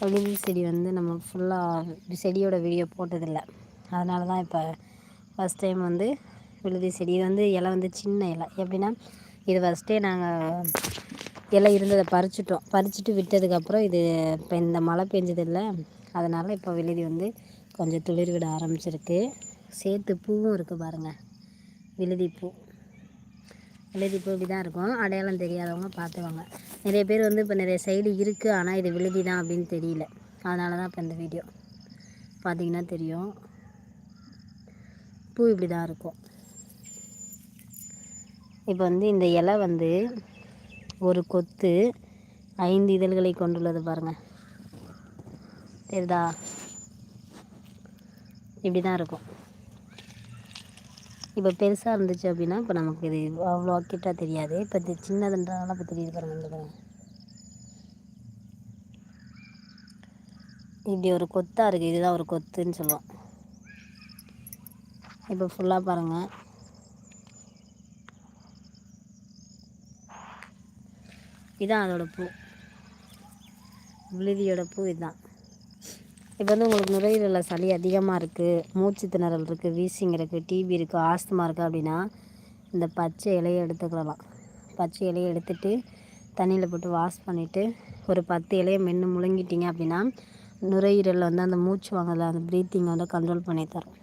விழுதி செடி வந்து நம்ம ஃபுல்லாக செடியோட வீடியோ போட்டதில்லை. அதனால தான் இப்போ ஃபஸ்ட் டைம் வந்து விழுதி செடி. இது வந்து இலை வந்து சின்ன இலை. எப்படின்னா இது ஃபஸ்ட்டே நாங்கள் இலை இருந்ததை பறிச்சிட்டோம். பறிச்சுட்டு விட்டதுக்கப்புறம் இது இப்போ இந்த மழை பெஞ்சதில்லை. அதனால் இப்போ விழுதி வந்து கொஞ்சம் துளிர் விட ஆரம்பிச்சிருக்கு. சேர்த்து பூவும் இருக்குது பாருங்கள் விழுதி பூ. விழுதி பூ இப்படி தான் இருக்கும். அடையாளம் தெரியாதவங்க பார்த்துவாங்க நிறைய பேர் வந்து இப்போ நிறைய சைடு இருக்குது ஆனால் இது விழுதி தான் அப்படின்னு தெரியல. அதனால தான் இப்போ இந்த வீடியோ பார்த்தீங்கன்னா தெரியும். பூ இப்படி தான் இருக்கும். இப்போ வந்து இந்த இலை வந்து ஒரு கொத்து ஐந்து இதழ்களை கொண்டுள்ளது பாருங்கள் தெரியுதா? இப்படி தான் இருக்கும். இப்போ பெருசாக இருந்துச்சு அப்படின்னா இப்போ நமக்கு இது அவ்வளோ கிட்ட தெரியாது. இப்போ இது சின்னதுன்றதுனால இப்போ தெரியுது பாருங்க இப்படி ஒரு கொத்தாக இருக்குது இதுதான் ஒரு கொத்துன்னு சொல்லுவோம். இப்போ ஃபுல்லாக பாருங்கள் இதான் அதோட பூ. விழுதியோட பூ இதுதான். இப்போ வந்து உங்களுக்கு நுரையீரலில் சளி அதிகமாக இருக்குது மூச்சு திணறல் இருக்குது வீசிங் இருக்குது டிபி இருக்குது ஆஸ்துமா இருக்குது அப்படின்னா இந்த பச்சை இலையை எடுத்துக்கலாம் பச்சை இலையை எடுத்துட்டு தண்ணியில் போட்டு வாஷ் பண்ணிவிட்டு ஒரு பத்து இலையை மென்று முழுங்கிட்டீங்க அப்படின்னா நுரையீரலில் வந்து அந்த மூச்சு வாங்கல அந்த ப்ரீத்திங்கை வந்து கண்ட்ரோல் பண்ணி தரும்.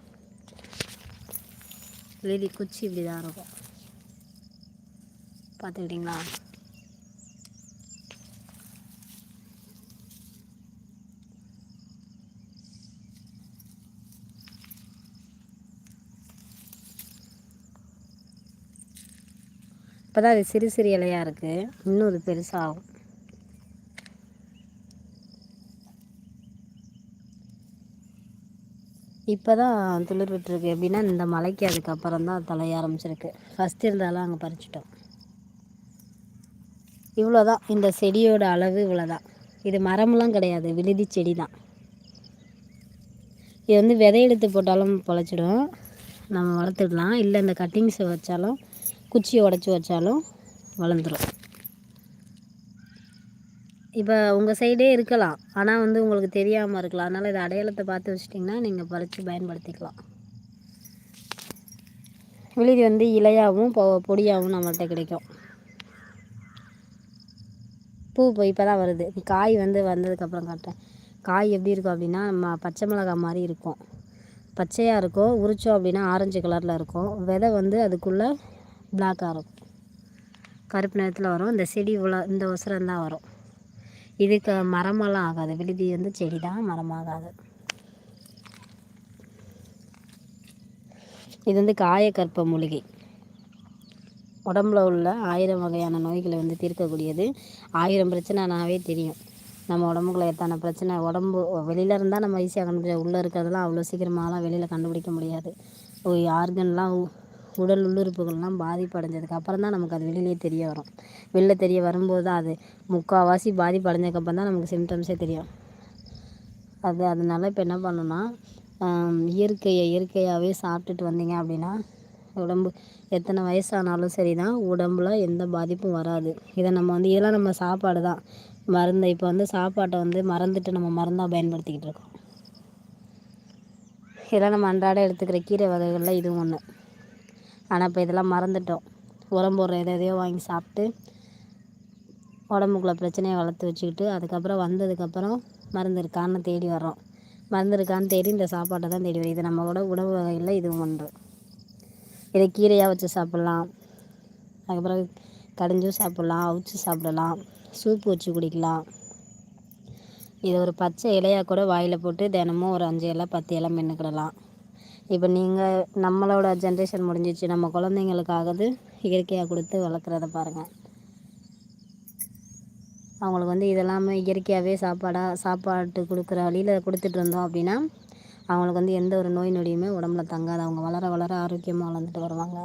எழுதி குச்சி இப்படி தான் இருக்கும். பார்த்துக்கிட்டிங்களா? இப்போ தான் அது சிறு சிறு இலையாக இருக்குது இன்னும் அது பெருசாகும். இப்போ தான் துளிர் விட்டுருக்கு. எப்படின்னா இந்த மலைக்கு அதுக்கப்புறம் தான் தலைய ஆரம்பிச்சிருக்கு. ஃபஸ்ட் இருந்தாலும் அங்கே பறிச்சிட்டோம். இவ்வளோ தான் இந்த செடியோட அளவு இவ்வளோ தான் இது மரம்லாம் கிடையாது. விழுதி செடி தான் இது வந்து விதை எடுத்து போட்டாலும் பொழைச்சிடும். நம்ம வளர்த்துடலாம். இல்லை இந்த கட்டிங்ஸை வச்சாலும் குச்சியை உடச்சி வச்சாலும் வளர்ந்துடும் இப்போ உங்கள் சைடே இருக்கலாம். ஆனால் வந்து உங்களுக்கு தெரியாமல் இருக்கலாம். அதனால் இதை அடையாளத்தை பார்த்து வச்சிட்டிங்கன்னா நீங்கள் பறித்து பயன்படுத்திக்கலாம். விழுதி வந்து இலையாகவும் பொ பொடியாகவும் நம்மள்கிட்ட கிடைக்கும். பூ இப்போ இப்போ தான் வருது. காய் வந்து வந்ததுக்கப்புறம் காட்டுறேன். காய் எப்படி இருக்கும் அப்படின்னா நம்ம பச்சை மிளகாய் மாதிரி இருக்கும். பச்சையாக இருக்கும். உரிச்சோம் அப்படின்னா ஆரஞ்சு கலரில் இருக்கும். விதை வந்து அதுக்குள்ளே பிளாக்காக இருக்கும். கருப்பு நிறத்தில் வரும். இந்த செடி உல இந்த உசரம்தான் வரும். இதுக்கு மரமெல்லாம் ஆகாது. விழுதி வந்து செடி தான் மரமாகாது இது வந்து காயக்கற்ப மூலிகை. உடம்புல உள்ள ஆயிரம் வகையான நோய்களை வந்து தீர்க்கக்கூடியது. ஆயிரம் பிரச்சனைனாவே தெரியும். நம்ம உடம்புக்குள்ள எத்தனை பிரச்சனை? உடம்பு வெளியில் இருந்தால் நம்ம ஈஸியாக கண்டுபிடிச்ச உள்ளே இருக்கிறதெல்லாம் அவ்வளோ சீக்கிரமாகலாம் வெளியில் கண்டுபிடிக்க முடியாது. ஆர்கன்லாம் உடல் உள்ளுறுப்புகள்லாம் பாதிப்பு அப்புறம் தான் நமக்கு அது வெளியிலே தெரிய வரும். வெளில தெரிய வரும்போது தான் அது முக்கால்வாசி பாதிப்பு அடைஞ்சதுக்கப்புறம் தான் நமக்கு சிம்டம்ஸே தெரியும். அது அதனால இப்போ என்ன பண்ணணும்னா இயற்கையை இயற்கையாகவே சாப்பிட்டுட்டு வந்தீங்க அப்படின்னா உடம்பு எத்தனை வயசானாலும் சரி தான் உடம்புல எந்த பாதிப்பும் வராது. இதை நம்ம வந்து இதெல்லாம் நம்ம சாப்பாடு தான். மருந்து இப்போ வந்து சாப்பாட்டை வந்து மறந்துட்டு நம்ம மருந்தாக பயன்படுத்திக்கிட்டு இருக்கோம். இதெல்லாம் நம்ம அன்றாட எடுத்துக்கிற கீரை வகைகளில் இதுவும் ஒன்று ஆனால் இப்போ இதெல்லாம் மறந்துட்டோம். உரம் போடுற எதை எதையோ வாங்கி சாப்பிட்டு உடம்புக்குள்ள பிரச்சனையை வளர்த்து வச்சுக்கிட்டு அதுக்கப்புறம் வந்ததுக்கப்புறம் மருந்து இருக்கான்னு தேடி வர்றோம். மருந்து இருக்கான்னு தேடி இந்த சாப்பாட்டை தான் தேடி வரும் இது நம்மளோட உணவு வகையில் இதுவும் ஒன்று. இதை கீரையாக வச்சு சாப்பிட்லாம். அதுக்கப்புறம் கடைஞ்சும் சாப்பிட்லாம் அவிச்சு சாப்பிடலாம் சூப்பு வச்சு குடிக்கலாம். இதை ஒரு பச்சை இலையாக கூட வாயில் போட்டு தினமும் ஒரு அஞ்சு இலை பத்து இலை மென்னுக்கிடலாம். இப்போ நீங்கள் நம்மளோட ஜென்ரேஷன் முடிஞ்சிச்சு. நம்ம குழந்தைங்களுக்காகது இயற்கையாக கொடுத்து வளர்க்குறத பாருங்கள் அவங்களுக்கு வந்து இதெல்லாமே இயற்கையாகவே சாப்பாடாக சாப்பாட்டு கொடுக்குற வழியில் கொடுத்துட்டு இருந்தோம் அப்படின்னா அவங்களுக்கு வந்து எந்த ஒரு நோய் நொடியுமே உடம்புல தங்காது. அவங்க வளர வளர ஆரோக்கியமாக வளர்ந்துட்டு வருவாங்க.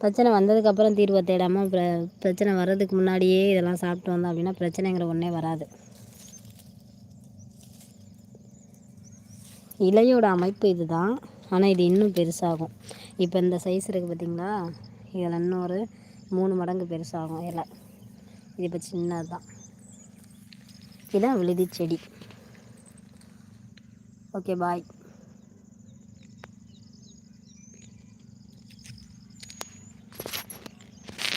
பிரச்சனை வந்ததுக்கப்புறம் தீர்வை தேடாமல் பிர பிரச்சனை வர்றதுக்கு முன்னாடியே இதெல்லாம் சாப்பிட்டு வந்தோம் அப்படின்னா பிரச்சனைங்கிற ஒன்றே வராது. இலையோட அமைப்பு இது தான் ஆனால் இது இன்னும் பெருசாகும். இப்போ இந்த சைஸ் இருக்குது பார்த்திங்களா இதில் இன்னொரு மூணு மடங்கு பெருசாகும் இலை. இது இப்போ சின்னது தான் இதுதான் விழுதி செடி. Okay bye